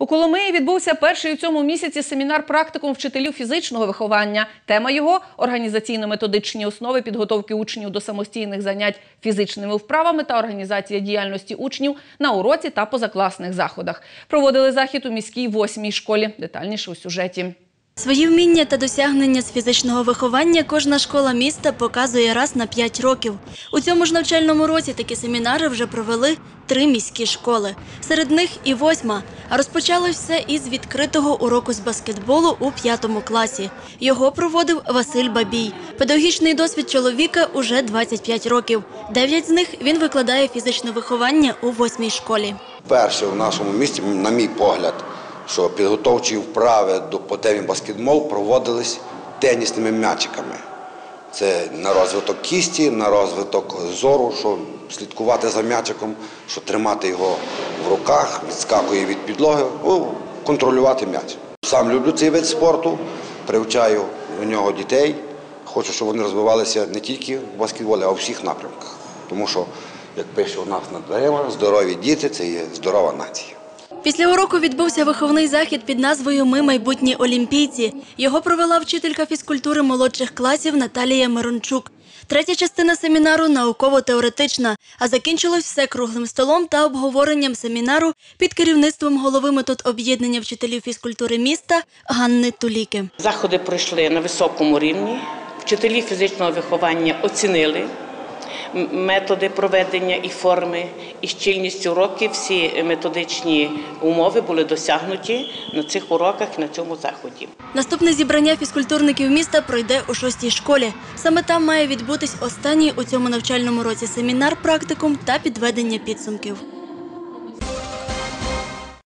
У Коломиї відбувся перший у цьому місяці семінар практикум вчителів фізичного виховання. Тема його організаційно-методичні основи підготовки учнів до самостійних занять фізичними вправами та організація діяльності учнів на уроці та позакласних заходах. Проводили захід у міській восьмій школі. Детальніше у сюжеті. Свої вміння та досягнення з фізичного виховання кожна школа міста показує раз на 5 років. У цьому ж навчальному році такі семінари вже провели три міські школи. Серед них і восьма. Розпочалось все із відкритого уроку з баскетболу у п'ятому класі. Його проводив Василь Бабій. Педагогічний досвід чоловіка уже 25 років. Дев'ять з них він викладає фізичне виховання у восьмій школі. Перше в нашому місті, на мій погляд, що підготовчі вправи до по темі баскетбол проводились тенісними м'ячиками. Це на розвиток кісті, на розвиток зору, що слідкувати за м'ячиком, що тримати його в руках, відскакує від підлоги, ну, контролювати м'яч. Сам люблю цей вид спорту, привчаю до нього дітей. Хочу, щоб вони розвивалися не тільки в баскетболі, а у всіх напрямках. Тому що, як пише у нас на дверима, здорові діти це є здорова нація. Після уроку відбувся виховний захід під назвою Ми майбутні олімпійці. Його провела вчителька фізкультури молодших класів Наталія Мирончук. Третя частина семінару науково-теоретична, а закінчилось все круглим столом та обговоренням семінару під керівництвом голови метод об'єднання вчителів фізкультури міста Ганни Туліки. Заходи пройшли на високому рівні. Вчителі фізичного виховання оцінили методи проведення і форми, і щільність уроків. Всі методичні умови були досягнуті на цих уроках на цьому заході. Наступне зібрання фізкультурників міста пройде у шостій школі. Саме там має відбутись останній у цьому навчальному році семінар, практикум та підведення підсумків.